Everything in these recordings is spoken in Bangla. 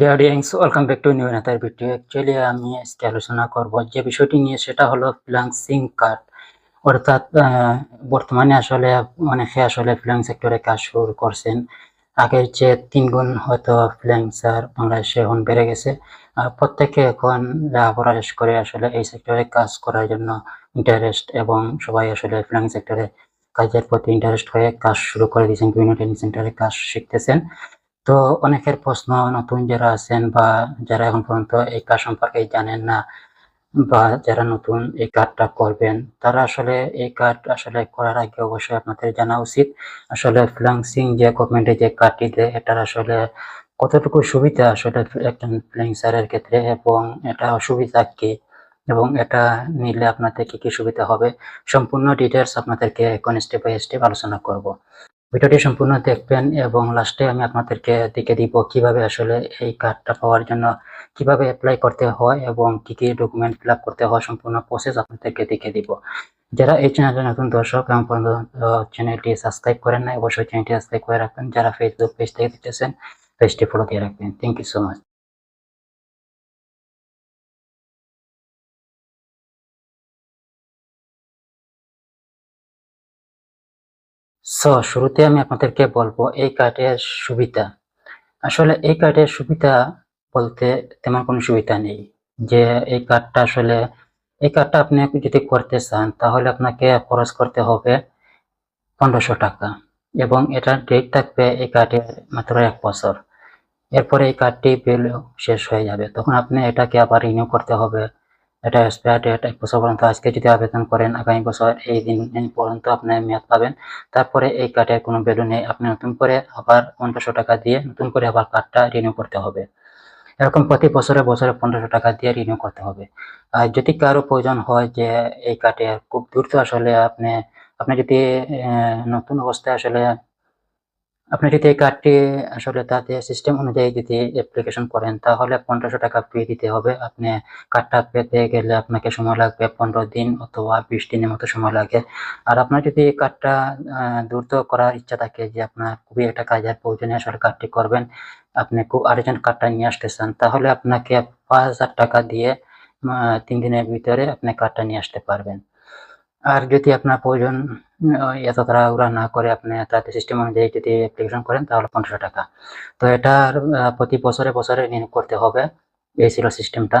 ডিয়ার ডিয়ারিংস ওয়েলকাম ব্যাক টু নিউ নাতার ভিডিও অ্যাকচুয়ালি আমি আজকে আলোচনা করব যে বিষয়টি নিয়ে, সেটা হলো ফ্রিল্যান্সিং কার্ড অর্থাৎ বর্তমানে আসলে অনেকে আসলে ফ্রিল্যান্স সেক্টরে কাজ শুরু করছেন। আগের যে তিন গুণ হয়তো ফ্রিল্যান্সার বাংলাদেশে এখন বেড়ে গেছে। আর প্রত্যেকে এখন লেখাপড়া করে আসলে এই সেক্টরে কাজ করার জন্য ইন্টারেস্ট এবং সবাই আসলে ফ্রিল্যান্স সেক্টরে কাজের প্রতি ইন্টারেস্ট হয়ে কাজ শুরু করে দিয়েছেন, বিভিন্ন ট্রেনিং সেন্টারে কাজ শিখতেছেন। তো অনেকের প্রশ্ন, নতুন যারা আছেন বা যারা এখন পর্যন্ত এই কাজ সম্পর্কে জানেন না বা যারা নতুন এই কার্ডটা করবেন, তারা আসলে এই কার্ড আসলে করার আগে অবশ্যই আপনাদের জানা উচিত। আসলে ফ্রিল্যান্সিং যে গভর্নমেন্টের যে কার্ডটি দেয়, এটার আসলে কতটুকু সুবিধা আসলে একজন ফ্রিল্যান্সারের ক্ষেত্রে এবং এটা অসুবিধা কি এবং এটা নিলে আপনাদের কি কি সুবিধা হবে, সম্পূর্ণ ডিটেলস আপনাদেরকে এখন স্টেপ বাই স্টেপ আলোচনা করব। ভিডিওটি সম্পূর্ণ দেখবেন এবং লাস্টে আমি আপনাদেরকে দেখে দিব কীভাবে আসলে এই কার্ডটা পাওয়ার জন্য কীভাবে অ্যাপ্লাই করতে হয় এবং কি কি ডকুমেন্ট ফিল করতে হয় সম্পূর্ণ প্রসেস আপনাদেরকে দেখে দিব। যারা এই চ্যানেলে নতুন দর্শক এবং চ্যানেলটি সাবস্ক্রাইব করেন না অবশ্যই চ্যানেলটি সাবস্ক্রাইব করে রাখবেন। যারা ফেসবুক পেজ থেকে দেখতেছেন পেজটি ফলো দিয়ে রাখবেন। Thank you so much so শুরুতে আমি আপনাদেরকে বলব এই কার্ডের সুবিধা। আসলে এই কার্ডের সুবিধা বলতে তেমন কোনো সুবিধা নেই যে এই কার্ডটা আসলে, এই কার্ডটা আপনি যদি করতে চান তাহলে আপনাকে খরচ করতে হবে পনেরোশো টাকা এবং এটার ডেট থাকবে এই কার্ডের মাত্র এক বছর। এরপরে এই কার্ডটি ভ্যালু শেষ হয়ে যাবে। তখন আপনি এটাকে আবার রিনিউ করতে হবে। এটা এক্সপায়ার ডেট এক বছর পর্যন্ত। আজকে যদি আবেদন করেন, আগামী বছর এই দিন পর্যন্ত আপনি মেয়াদ পাবেন। তারপরে এই কার্ডের কোনো ভ্যালু নেই। আপনি নতুন করে আবার পনেরোশো টাকা দিয়ে নতুন করে আবার কার্ডটা রিনিউ করতে হবে। এরকম প্রতি বছরে বছরে পনেরোশো টাকা দিয়ে রিনিউ করতে হবে। আর যদি কারও প্রয়োজন হয় যে এই কার্ডের, খুব দ্রুত আসলে আপনি আপনি যদি নতুন অবস্থায় আসলে আপনি যদি এই কার্ডটি আসলে তাতে সিস্টেম অনুযায়ী যদি অ্যাপ্লিকেশন করেন, তাহলে পনেরোশো টাকা ফি দিতে হবে। আপনি কার্ডটা পেতে গেলে আপনাকে সময় লাগবে পনেরো দিন অথবা বিশ দিনের মতো সময় লাগে। আর আপনার যদি এই কার্ডটা দ্রুত করার ইচ্ছা থাকে যে আপনার খুবই একটা কাজের প্রয়োজনে আসলে কার্ডটি করবেন, আপনি খুব আর্জেন্ট কার্ডটা নিয়ে আসতে চান, তাহলে আপনাকে পাঁচ হাজার টাকা দিয়ে তিন দিনের ভিতরে আপনি কার্ডটা নিয়ে আসতে পারবেন। আর যদি আপনার প্রয়োজন এত তাড়াহুড়া না করে আপনি তাতে সিস্টেম অনুযায়ী যদি অ্যাপ্লিকেশন করেন তাহলে পনেরোশো টাকা। তো আহ, প্রতি বছরে বছরে রিনিউ করতে হবে। এই ছিল সিস্টেমটা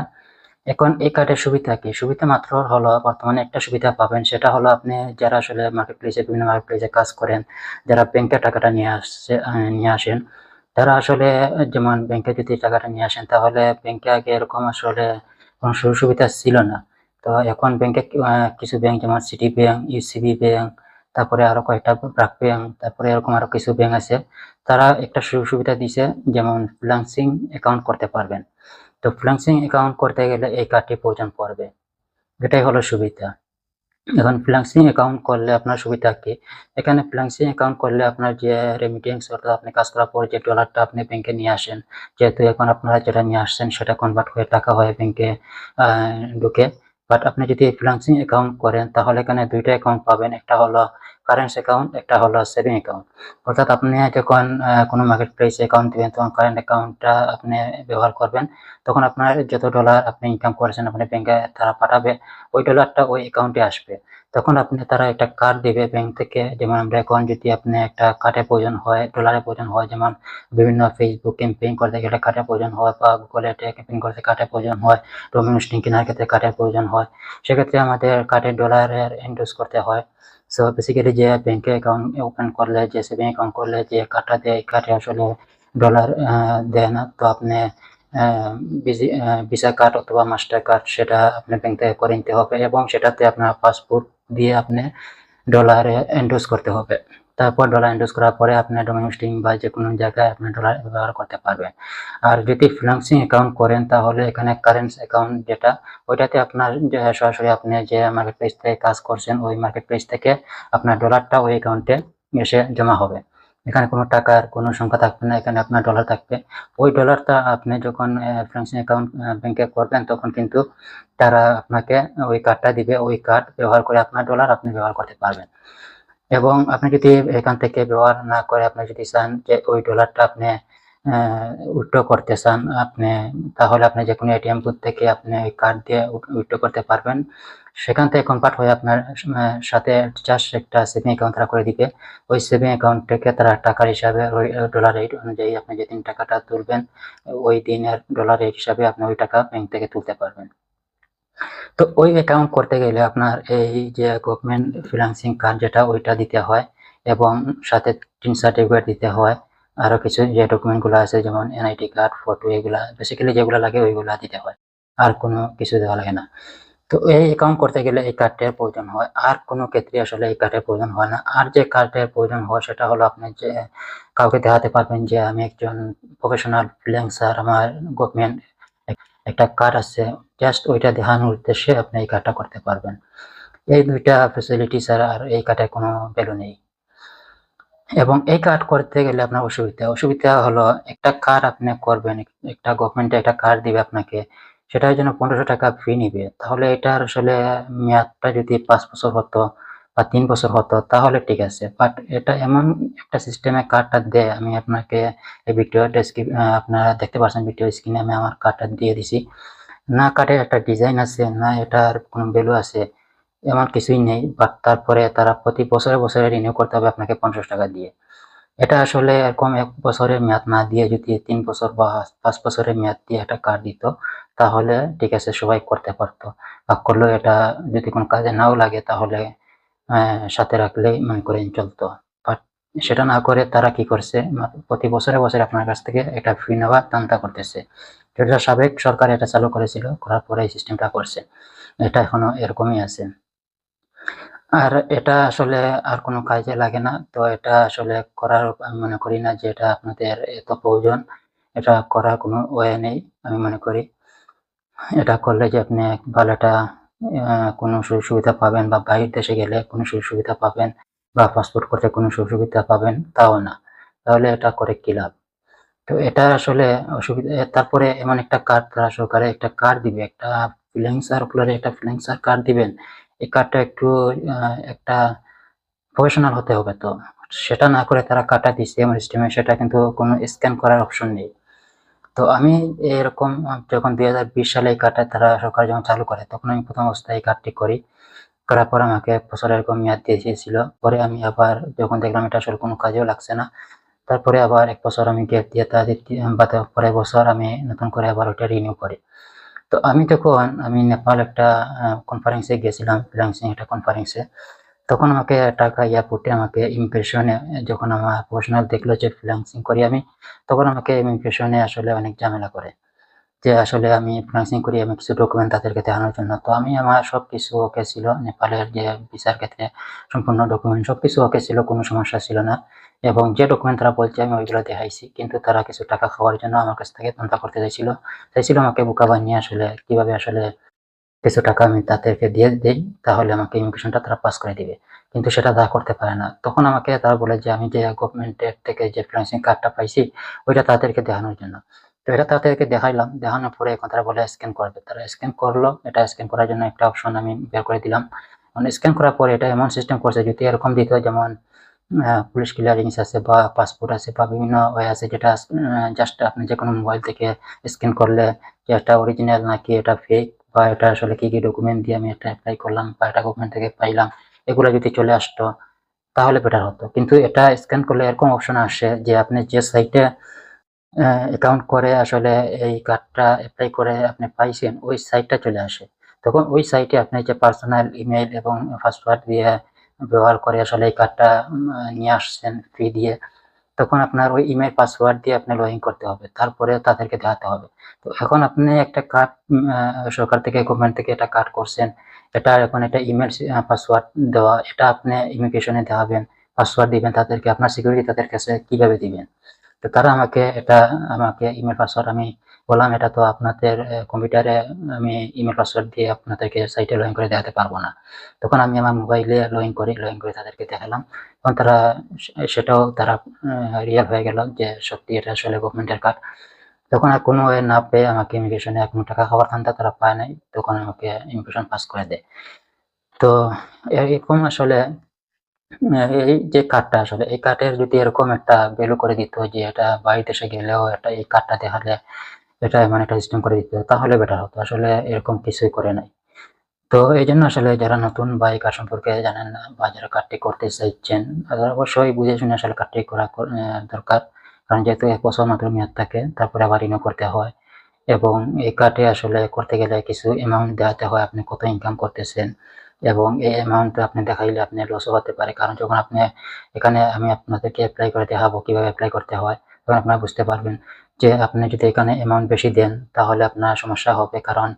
এখন এই কার্ডের সুবিধা কি? সুবিধা মাত্র হলো বর্তমানে একটা সুবিধা পাবেন সেটা হলো আপনি যারা আসলে মার্কেট প্লেসে বিভিন্ন মার্কেট প্লেসে কাজ করেন যারা ব্যাংকে টাকাটা নিয়ে আসছে নিয়ে আসেন তারা আসলে যেমন ব্যাংকে যদি টাকাটা নিয়ে আসেন তাহলে ব্যাংকে আগে এরকম আসলে কোনো সুযোগ সুবিধা ছিল না। তো এখন ব্যাংকে কিছু ব্যাংক যেমন সিটি ব্যাংক ইউসিবি ব্যাংক তারপরে আরও কয়েকটা ব্রাক ব্যাংক তারপরে এরকম আরও কিছু ব্যাংক আছে। তারা একটা সুযোগ সুবিধা দিছে যেমন ফ্রিল্যান্সিং অ্যাকাউন্ট করতে পারবেন। তো ফ্রিল্যান্সিং অ্যাকাউন্ট করতে গেলে এই কার্ডটি প্রয়োজন পড়বে। এটাই হলো সুবিধা। এখন ফ্রিল্যান্সিং অ্যাকাউন্ট করলে আপনার সুবিধা কি? এখানে ফ্রিল্যান্সিং অ্যাকাউন্ট করলে আপনার যে রেমিটেন্স অর্থাৎ আপনি কাজ করার পর যে ডলারটা আপনি ব্যাংকে নিয়ে আসেন, যেহেতু এখন আপনারা যেটা নিয়ে আসছেন সেটা কনভার্ট হয়ে টাকা হয়ে ব্যাংকে ঢুকে। বাট আপনি যদি ফ্রিলান্সিং অ্যাকাউন্ট করেন তাহলে এখানে দুইটা অ্যাকাউন্ট পাবেন। একটা হলো কারেন্ট অ্যাকাউন্ট একটা হলো সেভিং অ্যাকাউন্ট অর্থাৎ আপনি যখন কোনো মার্কেট প্লেসে অ্যাকাউন্ট দিবেন, তখন কারেন্ট অ্যাকাউন্টটা আপনি ব্যবহার করবেন। তখন আপনার যত ডলার আপনি ইনকাম করেছেন আপনি ব্যাংকে তারা পাঠাবে, ওই ডলারটা ওই অ্যাকাউন্টে আসবে। তখন আপনি, তারা একটা কার্ড দিবে ব্যাংক থেকে, যেমন আমরা এখন যদি আপনি একটা কার্ডের প্রয়োজন হয় ডলারের প্রয়োজন হয়, যেমন বিভিন্ন ফেসবুক ক্যাম্পেইন করতে গেলে কার্ডের প্রয়োজন হয়, বা গুগলে ক্যাম্পেইন করতে কার্ডের প্রয়োজন হয় ডোমিনো স্টিং কেনার ক্ষেত্রে কার্ডের প্রয়োজন হয়। সেক্ষেত্রে আমাদের কার্ডের ডলারের এন্ডোজ করতে হয়। সো বেসিক্যালি যে ব্যাংকে অ্যাকাউন্ট ওপেন করলে, যে সেভিং অ্যাকাউন্ট করলে, যে কার্ডটা দেয়, এই কার্ডে আসলে ডলার দেয় না। তো আপনি ভিসা কার্ড অথবা মাস্টার কার্ড সেটা আপনি ব্যাংক থেকে করে নিতে হবে এবং সেটাতে আপনার পাসপোর্ট দিয়ে আপনি ডলারে এন্ডোজ করতে হবে। তারপর ডলার এন্ডোজ করার পরে আপনি ডোমেস্টিং বা যে কোনো জায়গায় আপনি ডলার ব্যবহার করতে পারবেন। আর যদি ফ্রিল্যান্সিং অ্যাকাউন্ট করেন, তাহলে এখানে কারেন্ট অ্যাকাউন্ট যেটা, ওইটাতে আপনার সরাসরি আপনি যে মার্কেট প্লেস থেকে কাজ করছেন, ওই মার্কেট প্লেস থেকে আপনার ডলারটা ওই অ্যাকাউন্টে এসে জমা হবে। এখানে কোনো টাকার কোনো সংখ্যা থাকবে না, এখানে আপনার ডলার থাকবে। ওই ডলারটা আপনি যখন ফ্রিল্যান্সিং অ্যাকাউন্ট ব্যাংকে করবেন, তখন কিন্তু তারা আপনাকে ওই কার্ডটা দিবে। ওই কার্ড ব্যবহার করে আপনার ডলার আপনি ব্যবহার করতে পারবেন। এবং আপনি যদি এখান থেকে ব্যবহার না করে আপনি যদি চান যে ওই ডলারটা আপনি উইথড্র করতে চান, আপনি, তাহলে আপনি যে কোনো এটিএম বুথ থেকে আপনি ওই কার্ড দিয়ে উইথড্র করতে পারবেন। সেখান থেকে কনভার্ট হয়ে আপনার সাথে জাস্ট একটা সেভিং অ্যাকাউন্ট তারা করে দিবে। ওই সেভিং অ্যাকাউন্ট থেকে তারা টাকার হিসাবে ওই ডলার রেট অনুযায়ী আপনি যেদিন টাকাটা তুলবেন, ওই দিনের ডলার রেট হিসাবে আপনি ওই টাকা ব্যাংক থেকে তুলতে পারবেন। তো ওই অ্যাকাউন্ট করতে গেলে আপনার এই যে গভর্নমেন্ট ফিনান্সিং কার্ড যেটা, ওইটা দিতে হয় এবং সাথে টিন সার্টিফিকেট দিতে হয়। আরও কিছু যে ডকুমেন্টগুলো আছে, যেমন এনআইটি কার্ড ফটো এগুলা বেসিক্যালি যেগুলো লাগে ওইগুলা দিতে হয়। আর কোনো কিছু দেওয়া লাগে না। তো এই অ্যাকাউন্ট করতে গেলে এই কার্ডের প্রয়োজন হয়। আর কোনো ক্ষেত্রে আসলে এই কার্ডের প্রয়োজন হয় না। আর যে কার্ডের প্রয়োজন হয়, সেটা হলো আপনি যে, কাউকে দেখাতে পারবেন যে আমি একজন প্রফেশনাল ফ্রিল্যান্সার আমার গভর্নমেন্ট একটা কার্ড আছে জাস্ট ওইটা দেখানোর উদ্দেশ্যে আপনি এই কার্ডটা করতে পারবেন। এই দুইটা ফেসিলিটি ছাড়া আর এই কার্ডের কোনো ভ্যালু নেই। এবং এই কার্ড করতে গেলে আপনার অসুবিধা অসুবিধা হলো একটা কার্ড আপনি করবেন, একটা গভর্নমেন্টে একটা কার্ড দিবে আপনাকে, সেটার জন্য পনেরোশো টাকা ফি নিবে। তাহলে এটার আসলে মেয়াদটা যদি পাঁচ বছর হতো বা তিন বছর হতো, তাহলে ঠিক আছে। বাট এটা এমন একটা সিস্টেমে কার্ডটা দেয়, আমি আপনাকে এই ভিডিও ডেসক্রিপ আপনারা দেখতে পাচ্ছেন ভিডিও স্ক্রিনে আমি আমার কার্ডটা দিয়ে দিছি। না কার্ডের একটা ডিজাইন আছে, না এটার কোনো ভ্যালু আছে, এমন কিছুই নেই। বাট তারপরে তারা প্রতি বছরে বছরে রিনিউ করতে হবে আপনাকে পঞ্চাশ টাকা দিয়ে। এটা আসলে এরকম এক বছরের মেয়াদ না দিয়ে যদি তিন বছর বা পাঁচ বছরের মেয়াদ দিয়ে একটা কার্ড দিত, তাহলে ঠিক আছে, সবাই করতে পারতো। বা করলেও এটা যদি কোনো কাজে নাও লাগে, তাহলে সাথে রাখলেই মনে করেন চলতো। বাট সেটা না করে তারা কি করছে? প্রতি বছরে বছরে আপনার কাছ থেকে এটা ফি নেওয়া তান্তা করতেছে। যেটা সাবেক সরকার এটা চালু করেছিল, করার পরে এই সিস্টেমটা করছে। এটা এখনও এরকমই আছে। আর এটা আসলে আর কোনো কাজে লাগে না। তো এটা আসলে করার আমি মনে করি না যে এটা আপনাদের এত প্রয়োজন। এটা করার কোনো ওয়ে নেই, আমি মনে করি। এটা করলে যে আপনি ভালো একটা কোনো সুযোগ সুবিধা পাবেন বা বাইরের দেশে গেলে কোনো সুযোগ সুবিধা পাবেন বা পাসপোর্ট করতে কোনো সুযোগ সুবিধা পাবেন, তাও না। তাহলে এটা করে কি লাভ? তো এটা আসলে অসুবিধা তারপরে এমন একটা কার্ড তারা সরকারে একটা কার্ড দিবে, একটা ফ্রিল্যান্সার উপলরে একটা ফ্রিল্যান্সার কার্ড দিবেন। এই কার্ডটা একটু একটা প্রফেশনাল হতে হবে তো। সেটা না করে তারা কাটা দিচ্ছে আমার সিস্টেমে সেটা কিন্তু কোনো স্ক্যান করার অপশন নেই। তো আমি এরকম, যখন দুই হাজার বিশ সালে এই কার্ডটা তারা সরকার যখন চালু করে, তখন আমি প্রথম অবস্থায় এই কার্ডটি করি। করার পর আমাকে এক বছর এরকম মেয়াদ দিয়ে দিয়েছিল। পরে আমি আবার যখন দেখলাম এটা আসলে কোনো কাজেও লাগছে না, তারপরে আবার এক বছর আমি গ্যাপ দিয়ে তাদের বা পরের বছর আমি নতুন করে আবার ওটা রিনিউ করি। তো আমি তখন, আমি নেপাল একটা কনফারেন্সে গেছিলাম ফ্রিল্যান্সিং একটা কনফারেন্সে তখন আমাকে টাকা এয়ারপোর্টে আমাকে ইমিগ্রেশনে যখন আমার প্রফেশনাল দেখল যে ফ্রিল্যান্সিং করি আমি, তখন আমাকে ইমিগ্রেশনে আসলে অনেক ঝামেলা করে। যে আসলে আমি ফ্রিল্যান্সিং করি, আমি কিছু ডকুমেন্ট তাদেরকে দেখানোর জন্য। তো আমি আমার সব কিছু ওকে ছিল, নেপালের যে ভিসার ক্ষেত্রে সম্পূর্ণ ডকুমেন্ট সব কিছু ওকে ছিল, কোনো সমস্যা ছিল না। এবং যে ডকুমেন্ট তারা বলছে, আমি ওইগুলো দেখাইছি। কিন্তু তারা কিছু টাকা খাওয়ার জন্য আমার কাছ থেকে তন্তা করতে চাইছিল। চাইছিল আমাকে বোকা বানিয়ে আসলে কীভাবে আসলে কিছু টাকা আমি তাদেরকে দিয়ে দিই, তাহলে আমাকে ইমিগ্রেশনটা তারা পাস করে দিবে। কিন্তু সেটা তারা করতে পারে না। তখন আমাকে তারা বলে যে, আমি যে গভর্নমেন্টের থেকে যে ফ্রিল্যান্সিং কার্ডটা পাইছি, ওইটা তাদেরকে দেখানোর জন্য। তো এটা তাদেরকে দেখাইলাম। দেখানোর পরে এখন তারা বলে স্ক্যান করবে। তারা স্ক্যান করল। এটা স্ক্যান করার জন্য একটা অপশন আমি বের করে দিলাম। মানে স্ক্যান করার পরে এটা এমন সিস্টেম করছে যদি এরকম দিত যেমন পুলিশ ক্লিয়ারিংস আছে বা পাসপোর্ট আছে বা বিভিন্ন ওয়ে আছে যেটা জাস্ট আপনি যে কোনো মোবাইল থেকে স্ক্যান করলে যে এটা অরিজিনাল নাকি এটা ফেক বা এটা আসলে কি কি ডকুমেন্ট দিয়ে আমি এটা অ্যাপ্লাই করলাম বা এটা গভর্নমেন্ট থেকে পাইলাম, এগুলো যদি চলে আসতো, তাহলে বেটার হতো। কিন্তু এটা স্ক্যান করলে এরকম অপশন আসে যে আপনি যে সাইটে অ্যাকাউন্ট করে আসলে এই কার্ডটা অ্যাপ্লাই করে আপনি পাইছেন, ওই সাইটটা চলে আসে। তখন ওই সাইটে আপনি যে পার্সোনাল ইমেল এবং পাসওয়ার্ড দিয়ে ব্যবহার করে আসলে এই কার্ডটা নিয়ে আসছেন ফি দিয়ে তখন আপনার ওই ইমেল পাসওয়ার্ড দিয়ে আপনি লগ করতে হবে তারপরে তাদেরকে দেখাতে হবে। তো এখন আপনি একটা কার্ড সরকার থেকে গভর্নমেন্ট থেকে একটা কার্ড করছেন, এটা এখন একটা ইমেল পাসওয়ার্ড দেওয়া, এটা আপনি ইমিগ্রেশনে দেখাবেন পাসওয়ার্ড দিবেন তাদেরকে, আপনার সিকিউরিটি তাদের কাছে কীভাবে দিবেন? তো তারা আমাকে, এটা আমাকে ইমেল পাসওয়ার্ড আমি বললাম, এটা তো আপনাদের কম্পিউটারে আমি ইমেল পাসওয়ার্ড দিয়ে আপনাদেরকে সাইটে লগ ইন করে দেখাতে পারব না। তখন আমি আমার মোবাইলে লগ ইন করি লগ ইন করে তাদেরকে দেখালাম। তখন তারা সেটাও তারা রিয়েল হয়ে গেল যে সত্যি এটা আসলে গভর্নমেন্টের কার্ড। তখন আর কোনো ওয়ে না পেয়ে আমাকে ইমিগ্রেশনে কোনো টাকা খাবার ধান্দা তারা পায় নাই। তখন আমাকে ইমিগ্রেশন পাস করে দেয়। তো এরকম আসলে এই যে কার্ডটা আসলে, এই কার্ডের যদি এরকম একটা ভ্যালু করে দিত যে এটা বাইরে দেশে গেলেও একটা এই কার্ডটা দেখালে এটা এমন একটা সিস্টেম করে দিত, তাহলে বেটার হতো। আসলে এরকম কিছুই করে নাই। তো এই জন্য আসলে যারা নতুন বা এই কার্ড সম্পর্কে জানেন না বা যারা কার্ডটি করতে চাইছেন তারা অবশ্যই বুঝে শুনে আসলে কার্ডটি করা দরকার। কারণ যেহেতু এক বছর মাত্র মেয়াদ থাকে, তারপরে আবার রিনিউ করতে হয়। এবং এই কার্ডে আসলে করতে গেলে কিছু অ্যামাউন্ট দেওয়াতে হয়, আপনি কত ইনকাম করতেছেন। এবং এই অ্যামাউন্ট আপনি দেখাইলে আপনি লসও হতে পারে। কারণ যখন আপনি এখানে আমি আপনাদেরকে অ্যাপ্লাই করে দেখাবো, কীভাবে অ্যাপ্লাই করতে হয়, তখন আপনারা বুঝতে পারবেন। যে আপনি যদি এখানে অ্যামাউন্ট বেশি দেন, তাহলে আপনার সমস্যা হবে। কারণ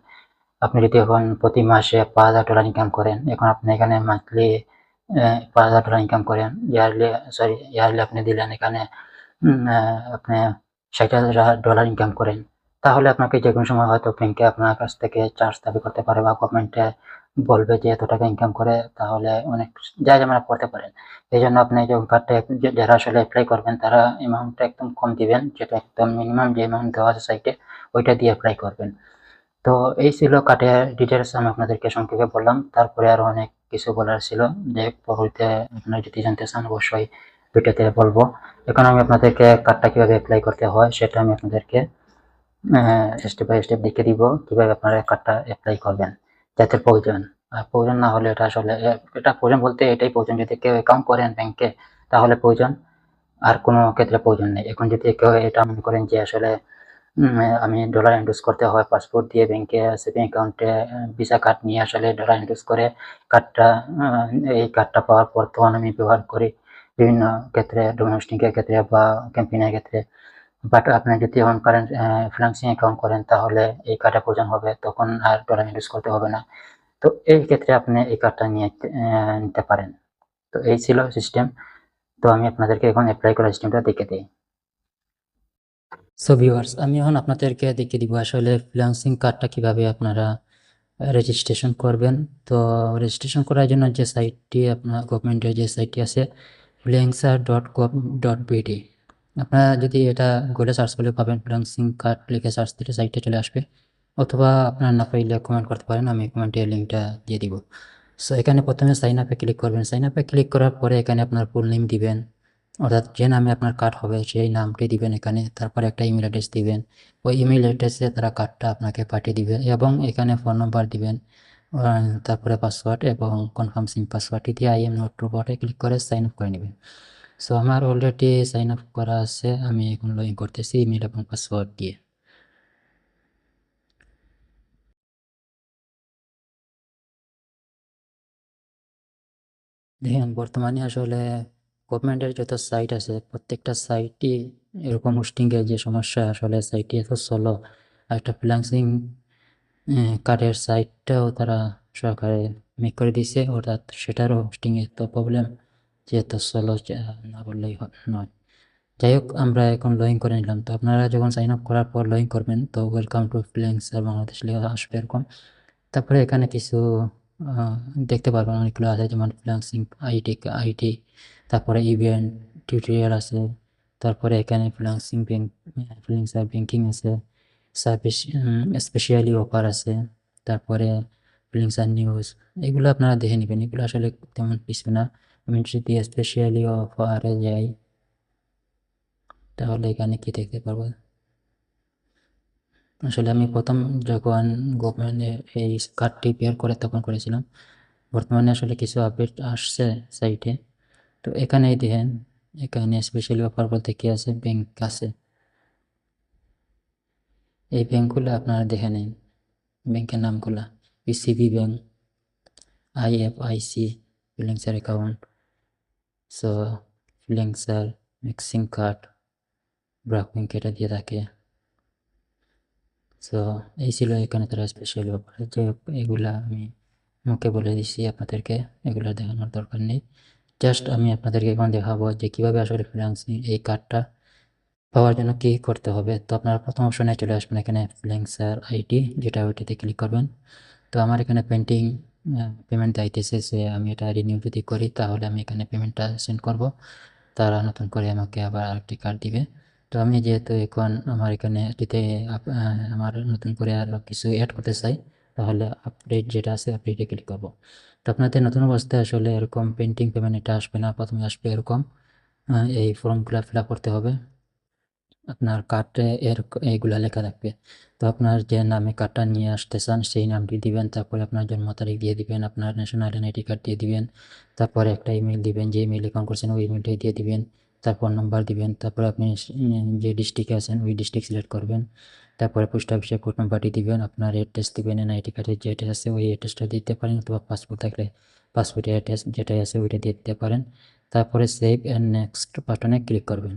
আপনি যদি এখন প্রতি মাসে পাঁচ হাজার ডলার ইনকাম করেন, এখন আপনি এখানে মান্থলি পাঁচ হাজার ডলার ইনকাম করেন ইয়ারলি সরি ইয়ারলি আপনি দিলেন এখানে আপনি ষাট হাজার ডলার ইনকাম করেন, তাহলে আপনাকে যে কোনো সময় হয়তো ব্যাংকে আপনার কাছ থেকে চার্জ দাবি করতে পারে বা গভর্নমেন্টে বলবে যে এত টাকা ইনকাম করে, তাহলে অনেক, যা যেমন করতে পারেন। এই জন্য আপনি যখন কার্ডটা যারা আসলে অ্যাপ্লাই করবেন, তারা অ্যামাউন্টটা একদম কম দিবেন, যেটা একদম মিনিমাম যে অ্যামাউন্ট দেওয়া আছে সাইটে ওইটা দিয়ে অ্যাপ্লাই করবেন। তো এই ছিল কার্ডের ডিটেলস আমি আপনাদেরকে সংক্ষেপে বললাম। তারপরে আরও অনেক কিছু বলার ছিল যে পরবর্তীতে আপনারা যদি জানতে চান, অবশ্যই ভিডিওতে বলব। এখন আমি আপনাদেরকে কার্ডটা কীভাবে অ্যাপ্লাই করতে হয়, সেটা আমি আপনাদেরকে স্টেপ বাই স্টেপ দেখে দিব, কীভাবে আপনারা কার্ডটা অ্যাপ্লাই করবেন, যাতে প্রয়োজন। প্রয়োজন না হলে এটা আসলে এটা প্রয়োজন বলতে এটাই প্রয়োজন যদি কেউ অ্যাকাউন্ট করেন ব্যাংকে তাহলে প্রয়োজন। আর কোনো ক্ষেত্রে প্রয়োজন নেই। এখন যদি কেউ এটা মনে করেন যে আসলে আমি ডলার ইনভেস্ট করতে হয় পাসপোর্ট দিয়ে ব্যাংকে সেভিং অ্যাকাউন্টে ভিসা কার্ড নিয়ে আসলে ডলার ইনভেস্ট করে কার্ডটা এই কার্ডটা পাওয়ার পর তখন আমি ব্যবহার করি বিভিন্ন ক্ষেত্রে ডোমেস্টিকের ক্ষেত্রে বা ক্যাম্পেইনের ক্ষেত্রে। বাট আপনি যদি এখন কারেন্ট ফ্রিল্যান্সিং অ্যাকাউন্ট করেন, তাহলে এই কার্ডটা প্রয়োজন হবে, তখন আর ডলার ইনভেস্ট করতে হবে না। তো এই ক্ষেত্রে আপনি এই কার্ডটা নিয়ে নিতে পারেন। তো এই ছিল সিস্টেম তো আমি আপনাদেরকে এখন অ্যাপ্লাই করার সিস্টেমটা দেখে দিই। সো ভিউয়ার্স আমি এখন আপনাদেরকে দেখিয়ে দিব আসলে ফ্রিল্যান্সিং কার্ডটা কীভাবে আপনারা রেজিস্ট্রেশন করবেন। তো রেজিস্ট্রেশন করার জন্য যে সাইটটি আপনার গভর্নমেন্টের যে সাইটটি আছে freelancer dot gov dot BD আপনারা যদি এটা গুগলে সার্চ করলে পাবেন ফ্রিল্যান্সিং কার্ড লিখে সার্চ দিলে সাইটে চলে আসবে। অথবা আপনারা না পাইলে কমেন্ট করতে পারেন, আমি কমেন্টে লিঙ্কটা দিয়ে দিব। সো এখানে প্রথমে সাইন আপে ক্লিক করবেন। সাইন আপে ক্লিক করার পরে এখানে আপনার ফুল নেম দিবেন। অর্থাৎ যে নামে আপনার কার্ড হবে, সেই নামটি দিবেন এখানে। তারপরে একটা ইমেল অ্যাড্রেস দিবেন। ওই ইমেল অ্যাড্রেসে তারা কার্ডটা আপনাকে পাঠিয়ে দিবে এবং এখানে ফোন নম্বর দিবেন। তারপরে পাসওয়ার্ড এবং কনফার্ম সিম পাসওয়ার্ডটি দিয়ে আই এম নোট রোবটে ক্লিক করে সাইন আপ করে নেবেন। সো আমার অলরেডি সাইন আপ করা আছে। আমি এখন লগ ইন করতেছি ইমেল এবং পাসওয়ার্ড দিয়ে। দেখেন, বর্তমানে আসলে গভর্নমেন্টের যত সাইট আছে, প্রত্যেকটা সাইটই এরকম হোস্টিংয়ের যে সমস্যা, আসলে সাইটটি এত স্লো আর একটা ফ্রিল্যান্সিং কার্ডের সাইটটাও তারা সরকারে মেক করে দিছে অর্থাৎ সেটারও হোস্টিংয়ে এত প্রবলেম যে এত স্লো না বললেই নয়। যাই হোক, আমরা এখন লইন করে নিলাম। তো আপনারা যখন সাইন আপ করার পর লইন করবেন, তো ওয়েলকাম টু ফ্রিল্যান্সার বাংলাদেশ লেখা আসবে এরকম। তারপরে এখানে কিছু দেখতে পারবেন। অনেকগুলো আছে, যেমন ফ্রিল্যান্সিং আইটি আইটি তারপরে ইভেন্ট টিউটোরিয়াল আছে, তারপরে এখানে ফ্রিল্যান্সিং ব্যাংক ফ্রিল্যান্সার ব্যাংকিং আছে সার্ভিস স্পেশালি অফার আছে, তারপরে ফ্রিল্যান্সার নিউজ এগুলো আপনারা দেখে নেবেন। এগুলো আসলে তেমন কিছু না। আমি যদি স্পেশালি অফারে যাই, তাহলে এখানে কি দেখতে পারব? আসলে আমি প্রথম যখন গভর্নমেন্টের এই কার্ডটি বের করে তখন করেছিলাম। বর্তমানে আসলে কিছু আপডেট আসছে সাইটে তো এখানেই দেখেন, এখানে স্পেশালি অফার বলতে কি আছে? ব্যাংক আছে। এই ব্যাংকগুলো আপনারা দেখে নিন। ব্যাংকের নামগুলো। PCB bank IFIC ফিলিংসার account so ফিলিংসার mixing card BRAC bank এটা দিয়ে থাকে। সো এই ছিল এখানে তারা স্পেশাল অফার যে এগুলা আমি মুখে বলে দিচ্ছি আপনাদেরকে। এগুলো দেখানোর দরকার নেই। জাস্ট আমি আপনাদেরকে এখন দেখাবো যে কীভাবে আসলে ফ্রিল্যান্সিং এই কার্ডটা পাওয়ার জন্য কী করতে হবে। তো আপনারা প্রথম অপশনে চলে আসবেন এখানে ফ্রিল্যান্সার আইটি যেটা ওইটাতে ক্লিক করবেন। তো আমার এখানে পেন্টিং পেমেন্ট দাইতেছে যে আমি এটা রিনিউ যদি করি, তাহলে আমি এখানে পেমেন্টটা সেন্ড করব। তারা নতুন করে আমাকে আবার আরেকটি কার্ড দিবে। তো আমি যেহেতু এখন আমার এখানে যদি আমার নতুন করে আরও কিছু অ্যাড করতে চাই, তাহলে আপডেট যেটা আছে আপডেটে ক্লিক করব। তো আপনাদের নতুন অবস্থায় আসলে এরকম পেন্টিং পেমেন্ট এটা আসবে না, প্রথমে আসবে এরকম এই ফর্মগুলো ফিল করতে হবে। আপনার কার্ডে এর এইগুলা লেখা থাকবে। তো আপনার যে নামে কার্ডটা নিয়ে আসতে চান, সেই নামটি দিবেন, তারপরে আপনার জন্ম তারিখ দিয়ে দিবেন, আপনার ন্যাশনাল আইডেন্টি কার্ড দিয়ে দিবেন, তারপরে একটা ইমেল দিবেন, যে ইমেল অ্যাকাউন্ট করছেন, ওই ইমেলটাই দিয়ে দিবেন। তারপর নাম্বার দিবেন, তারপরে আপনি যে ডিস্ট্রিক্টে আছেন, ওই ডিস্ট্রিক্ট সিলেক্ট করবেন। তারপরে পোস্ট অফিসে কোড নাম্বারটি দিবেন, আপনার অ্যাড্রেস দিবেন এনআইডি কার্ডের যে অ্যাড্রেস আছে ওই অ্যাড্রেসটা দিতে পারেন অথবা পাসপোর্ট থাকলে পাসপোর্টের অ্যাড্রেস যেটাই আছে ওইটা দিতে পারেন। তারপরে সেভ অ্যান্ড নেক্সট বাটনে ক্লিক করবেন।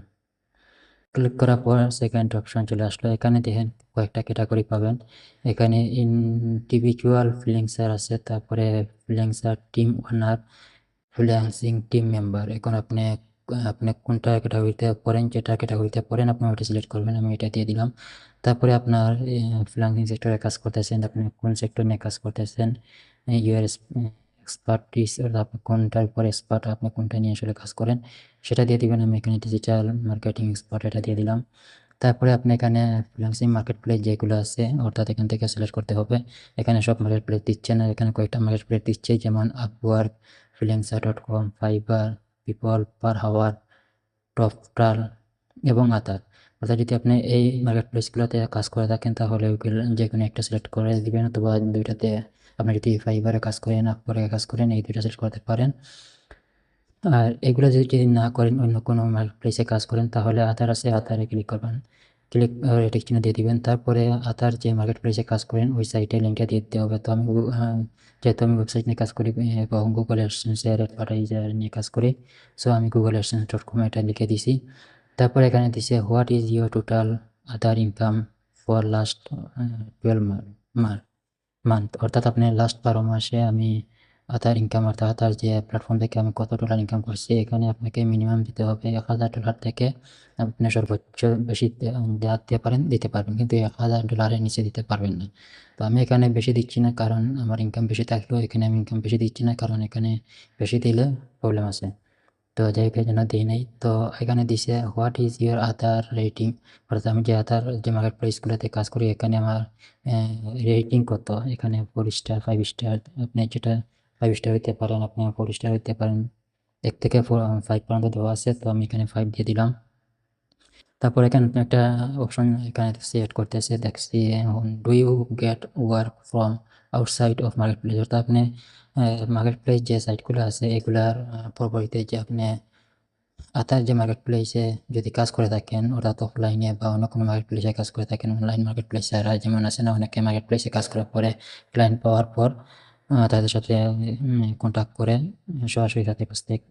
ক্লিক করার পর সেকেন্ড অপশন চলে আসলো। এখানে দেখেন কয়েকটা ক্যাটাগরি পাবেন। এখানে ইন্ডিভিজুয়াল ফ্রিল্যান্সার আছে, তারপরে freelancer team owner freelancing team member এখন আপনি আপনি কোনটা ক্যাটাগরিতে পড়েন যেটা ক্যাটাগরিতে পড়েন, আপনি ওটা সিলেক্ট করবেন, আমি এটা দিয়ে দিলাম। তারপরে আপনার ফ্রিল্যান্সিং সেক্টরে কাজ করতেছেন, আপনি কোন সেক্টর নিয়ে কাজ করতেছেন ইউর এক্সপার্টিস আপনি কোনটার উপর এক্সপার্ট আপনি কোনটা নিয়ে আসলে কাজ করেন, সেটা দিয়ে দিবেন, আমি এখানে ডিজিটাল মার্কেটিং এক্সপার্ট এটা দিয়ে দিলাম। তারপরে আপনি এখানে ফ্রিল্যান্সিং মার্কেট প্লেস যেগুলো আছে, অর্থাৎ এখান থেকে সিলেক্ট করতে হবে, এখানে সব মার্কেট প্লেস দিচ্ছে না এখানে কয়েকটা মার্কেট প্লেস দিচ্ছে, যেমন Upwork freelancer dot com Fiverr people per hour Toptal এবং আতার। অর্থাৎ যদি আপনি এই মার্কেট প্লেসগুলোতে কাজ করে থাকেন, তাহলে যে কোনো একটা সিলেক্ট করে দিবেন অথবা দুইটাতে আপনি যদি ফাইবারে কাজ করেন আপরে কাজ করেন, এই দুইটা সিলেক্ট করতে পারেন। আর এগুলো যদি না করেন, অন্য কোনো মার্কেট প্লেসে কাজ করেন, তাহলে আধার আছে আধারে ক্লিক করবেন। ক্লিক রেটিক চিহ্ন দিয়ে দিবেন। তারপরে আধার যে মার্কেট প্লেসে কাজ করেন, ওই সাইটে লিঙ্কটা দিয়ে দিতে হবে। তো আমি যেহেতু আমি ওয়েবসাইট নিয়ে কাজ করি এবং গুগল অ্যাডসেন্সের অ্যাডভার্টাইজার নিয়ে কাজ করি সো আমি গুগল অ্যাডসেন্স ডট কম এটা লিখে দিছি। তারপরে এখানে দিছে what is your total other income for last twelve month অর্থাৎ আপনি লাস্ট বারো মাসে আমি আধার ইনকাম অর্থাৎ আধার যে প্ল্যাটফর্ম থেকে আমি কত ডলার ইনকাম করছি, এখানে আপনাকে মিনিমাম দিতে হবে এক হাজার ডলার থেকে আপনি সর্বোচ্চ বেশি দিতে পারেন, দিতে পারবেন। কিন্তু এক হাজার ডলারের নিচে দিতে পারবেন না। তো আমি এখানে বেশি দিচ্ছি না কারণ আমার ইনকাম বেশি থাকলেও এখানে আমি ইনকাম বেশি দিচ্ছি না কারণ এখানে বেশি দিলে প্রবলেম আছে। তো যাই হোক এই দিই নাই। তো এখানে দিছে what is your other rating অর্থাৎ আমি যে আধার, যে মার্কেট প্লেসগুলোতে কাজ করি, এখানে আমার রেটিং কত? এখানে ফোর স্টার ফাইভ স্টার আপনি যেটা ফাইভ স্টার হইতে পারেন, আপনি ফোর স্টার হইতে পারেন। এক থেকে ফোর ফাইভ পর্যন্ত দেওয়া আছে, তো আমি এখানে ফাইভ দিয়ে দিলাম। তারপর এখানে একটা অপশন এখানে সিলেক্ট করতেছে দেখছি do you get work from outside of market place অর্থাৎ আপনি মার্কেট প্লেস যে সাইটগুলো আছে, এগুলার পরবর্তীতে যে আপনি আতার যে মার্কেট প্লেসে যদি কাজ করে থাকেন, অর্থাৎ অফলাইনে বা অন্য কোনো মার্কেট প্লেসে কাজ করে থাকেন অনলাইন মার্কেট প্লেসে যেমন আছে না, অনেকে মার্কেট প্লেসে কাজ করার পরে ক্লায়েন্ট পাওয়ার পর তাদের সাথে কন্ট্যাক্ট করে, সরাসরি তাদের কাছ থেকে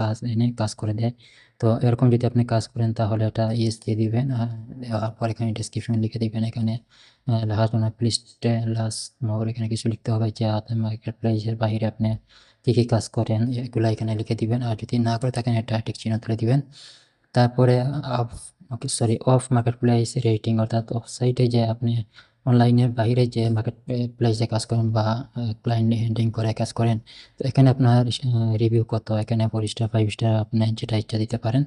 কাজ এনে কাজ করে দেয়। তো এরকম যদি আপনি কাজ করেন, তাহলে এটা ইয়েস দিয়ে দিবেন দেওয়ার পর এখানে ডিসক্রিপশন লিখে দিবেন, এখানে লেখার জন্য প্লিজ টেলাস মোর এখানে কিছু লিখতে হবে, যে আপনার মার্কেট প্লেসের বাইরে আপনি কী কী কাজ করেন, এগুলো এখানে লিখে দিবেন। আর যদি না করে থাকেন, এটা টিক চিহ্ন তুলে দিবেন। তারপরে okay sorry of market place rating অর্থাৎ অফ সাইটে যে আপনি অনলাইনের বাইরে যে মার্কেট প্লেসে কাজ করেন বা ক্লায়েন্ট হ্যান্ডিং করে কাজ করেন, তো এখানে আপনার রিভিউ কত? এখানে ফোর স্টার ফাইভ স্টার আপনি যেটা ইচ্ছা দিতে পারেন।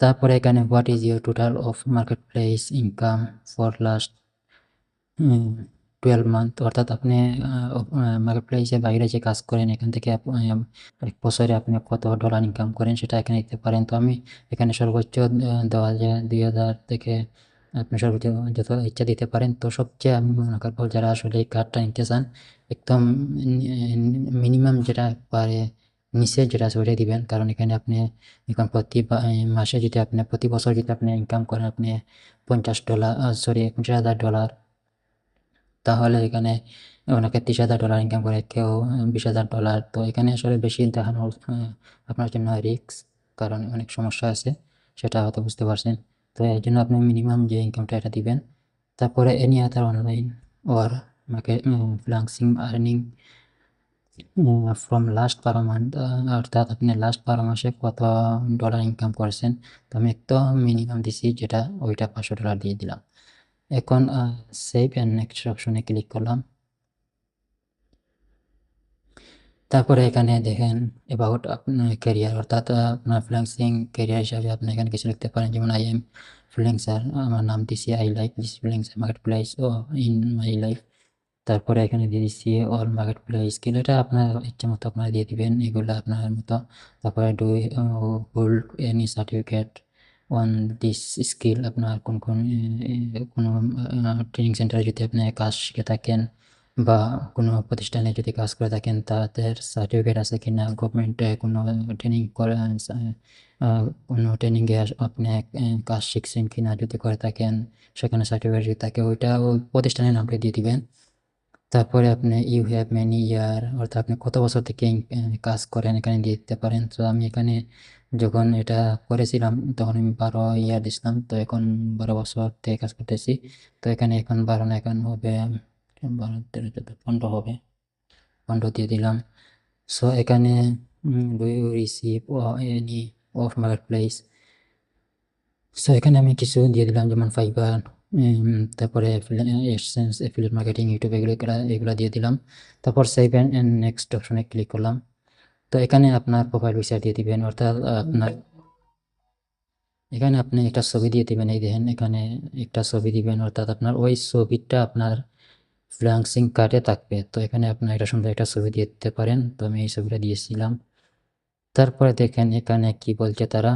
তারপরে এখানে what is your total off market place income for last twelve month অর্থাৎ আপনি মার্কেট প্লেসে বাইরে যে কাজ করেন, এখান থেকে এক বছরে আপনি কত ডলার ইনকাম করেন সেটা এখানে দিতে পারেন। তো আমি এখানে সর্বোচ্চ দেওয়া যায় দুই হাজার থেকে আপনি সর্বোচ্চ যত ইচ্ছা দিতে পারেন। তো সবচেয়ে আমি মনে করব যারা আসলে এই কার্ডটা নিতে চান, একদম মিনিমাম যেটা পারে নিচে যেটা ওইটাই দিবেন। কারণ এখানে আপনি এখন প্রতি মাসে যদি আপনি, প্রতি বছর যদি আপনি ইনকাম করেন আপনি পঞ্চাশ ডলার সরি পঞ্চাশ হাজার ডলার তাহলে এখানে অনেকে তিরিশ হাজার ডলার ইনকাম করে, কেউ বিশ হাজার ডলার তো এখানে আসলে বেশি দেখানো আপনার জন্য রিস্ক কারণ অনেক সমস্যা আছে, সেটা হয়তো বুঝতে পারছেন। তো এর জন্য আপনি মিনিমাম যে ইনকামটা এটা দিবেন, তারপরে any other online or freelancing earning from last বারো মান্থ অর্থাৎ আপনি লাস্ট বারো মাসে কত ডলার ইনকাম করেছেন, তো আমি একদম মিনিমাম দিছি যেটা ওইটা পাঁচশো ডলার দিয়ে দিলাম। এখন সেভ অ্যান্ড নেক্সট অপশনে ক্লিক করলাম। তারপরে এখানে দেখেন অ্যাবাউট আপনার ক্যারিয়ার অর্থাৎ আহ, আপনার ফ্রিল্যান্সিং ক্যারিয়ার হিসাবে আপনি এখানে কিছু লিখতে পারেন। যেমন আই এম ফ্রিল্যান্সার আমার নাম দিছি I like this freelancer market place O in my life তারপরে এখানে দিয়ে দিচ্ছি অল মার্কেট প্লেস স্কিল এটা আপনার ইচ্ছা মতো আপনারা দিয়ে দিবেন এগুলো আপনার মতো। তারপরে do hold any certificate on this skill আপনার কোন কোন এ, কোনো ট্রেনিং সেন্টারে যদি আপনি কাজ শিখে থাকেন বা কোনো প্রতিষ্ঠানে যদি কাজ করে থাকেন, তাদের সার্টিফিকেট আছে কি না গভর্নমেন্টে কোনো ট্রেনিং করে কোনো ট্রেনিংয়ে আপনি কাজ শিখছেন কি না যদি করে থাকেন, সেখানে সার্টিফিকেট যদি থাকে ওইটা ওই প্রতিষ্ঠানের নামটা দিয়ে দিবেন। তারপরে আপনি ইউ হ্যাভ মেনি ইয়ার অর্থাৎ আপনি কত বছর থেকে কাজ করেন এখানে দিয়ে দিতে পারেন। তো আমি এখানে যখন এটা করেছিলাম, তখন আমি বারো ইয়ার দিছিলাম তো এখন বারো বছর থেকে কাজ করতেছি। তো এখানে এখন বারো না, এখন হবে বারো তেরো চোদ্দ পনেরো হবে পনেরো দিয়ে দিলাম। সো এখানে do you any off market place so এখানে আমি কিছু দিয়ে দিলাম, যেমন ফাইবার তারপরে এক্সচেঞ্জ অ্যাফিলিয়েট মার্কেটিং ইউটিউব এগুলো এগুলো দিয়ে দিলাম। তারপর সেভ অ্যান্ড নেক্সট অপশনে ক্লিক করলাম। তো, এখানে আপনার প্রোফাইল পিকচার দিয়ে দিবেন, অর্থাৎ আপনার, এখানে আপনি একটা ছবি দিয়ে দিবেন, এই দেখেন, এখানে একটা ছবি দিবেন, অর্থাৎ আপনার ওই ছবিটা আপনার ফ্রিল্যান্সিং কার্ডে থাকবে। তো এখানে আপনার একটা সুন্দর একটা ছবি দিয়ে দিতে পারেন। তো আমি এই ছবিটা দিয়েছিলাম। তারপরে দেখেন এখানে কি বলছে তারা?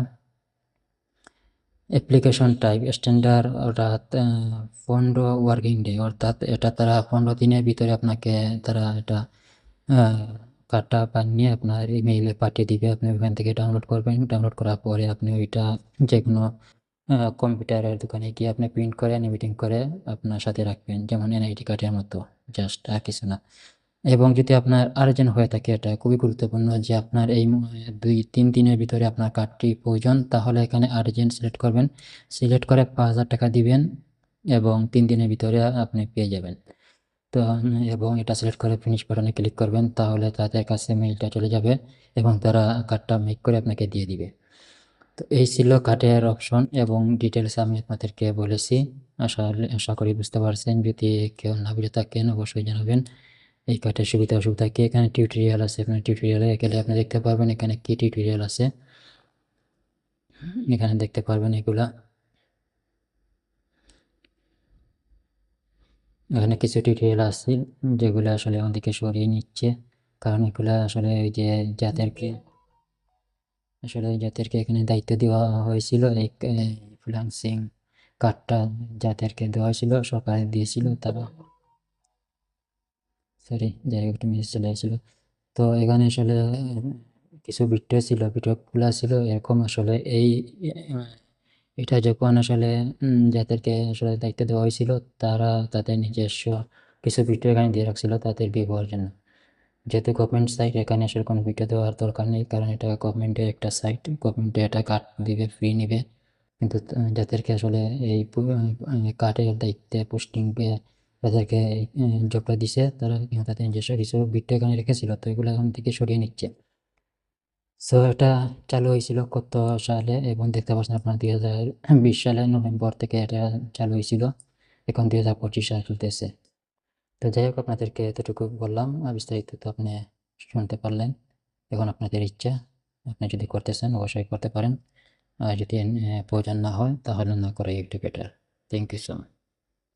অ্যাপ্লিকেশন টাইপ স্ট্যান্ডার্ড অর্থাৎ পনেরো ওয়ার্কিং ডে অর্থাৎ এটা তারা পনেরো দিনের ভিতরে আপনাকে তারা এটা কার্ডটা বানিয়ে আপনার ইমেইলে পাঠিয়ে দিবে। আপনি ওখান থেকে ডাউনলোড করবেন। ডাউনলোড করার পরে আপনি ওইটা যে কোনো কম্পিউটারের দোকানে গিয়ে আপনি প্রিন্ট করে এনিমেটিং করে আপনার সাথে রাখবেন, যেমন এনআইডি কার্ডের মতো জাস্ট আর কিছু না। এবং যদি আপনার আর্জেন্ট হয়ে থাকে, এটা খুবই গুরুত্বপূর্ণ যে আপনার এই দুই, তিন দিনের ভিতরে আপনার কার্ডটি প্রয়োজন, তাহলে এখানে আর্জেন্ট সিলেক্ট করবেন। সিলেক্ট করে পাঁচ হাজার টাকা দিবেন এবং তিন দিনের ভিতরে আপনি পেয়ে যাবেন। তো এবং এটা সিলেক্ট করে ফিনিশ বাটনে ক্লিক করবেন, তাহলে তাদের কাছে মেইলটা চলে যাবে এবং তারা কার্ডটা মেক করে আপনাকে দিয়ে দিবে। তো এই ছিল কার্ডের অপশন এবং ডিটেলস আমি আপনাদেরকে বলেছি। আশা আশা করি বুঝতে পারছেন। যদি কেউ না বুঝে থাকেন, অবশ্যই জানাবেন। এই কার্ডের সুবিধা অসুবিধা কি? এখানে টিউটোরিয়াল আছে। আপনার টিউটোরিয়ালে গেলে আপনি দেখতে পারবেন এখানে কি টিউটোরিয়াল আছে। এখানে দেখতে পারবেন এগুলা। এখানে কিছু টিউটোরিয়াল আছে, যেগুলো আসলে আমাদেরকে সরিয়ে নিচ্ছে। কারণ এগুলা আসলে ওই যে যাদেরকে আসলে যাদেরকে এখানে দায়িত্ব দেওয়া হয়েছিল, এই ফ্রিল্যান্সিং কার্ডটা যাদেরকে দেওয়া হয়েছিল, সরকার দিয়েছিল তারা। সরি যাই একটু মেসেজ চলে আসছিল তো এখানে আসলে কিছু ভিডিও ছিল ভিডিওগুলো ছিল, এরকম আসলে এই এটা যখন আসলে যাদেরকে আসলে দায়িত্ব দেওয়া হয়েছিল, তারা তাদের নিজস্ব কিছু ভিডিও এখানে দিয়ে রাখছিল তাদের ব্যবহারের জন্য। যেহেতু গভর্নমেন্ট সাইট এখানে কোনো ভিডিও দেওয়ার দরকার নেই, কারণ এটা গভর্নমেন্টের একটা সাইট গভর্নমেন্টে এটা কার্ড দিবে ফ্রি নিবে। কিন্তু যাদেরকে আসলে এই কার্ডের দায়িত্বে পোস্টিং তাদেরকে জবটা দিছে, তারা তাদের নিজস্ব কিছু ভিডিও এখানে রেখেছিল, তো এগুলো এখন থেকে সরিয়ে নিচ্ছে। সো এটা চালু হয়েছিল কত সালে? এবং দেখতে পাচ্ছেন আপনার দুই হাজার বিশ সালে নভেম্বর থেকে এটা চালু হয়েছিল। এখন দুই হাজার পঁচিশ সাল চলতেছে। তো যাই হোক, আপনাদেরকে এতটুকু বললাম বিস্তারিত তো আপনি শুনতে পারলেন। এখন আপনাদের ইচ্ছা, আপনি যদি করতে চান অবশ্যই করতে পারেন। আর যদি প্রয়োজন না হয়, তাহলে না করে একটু better thank you so much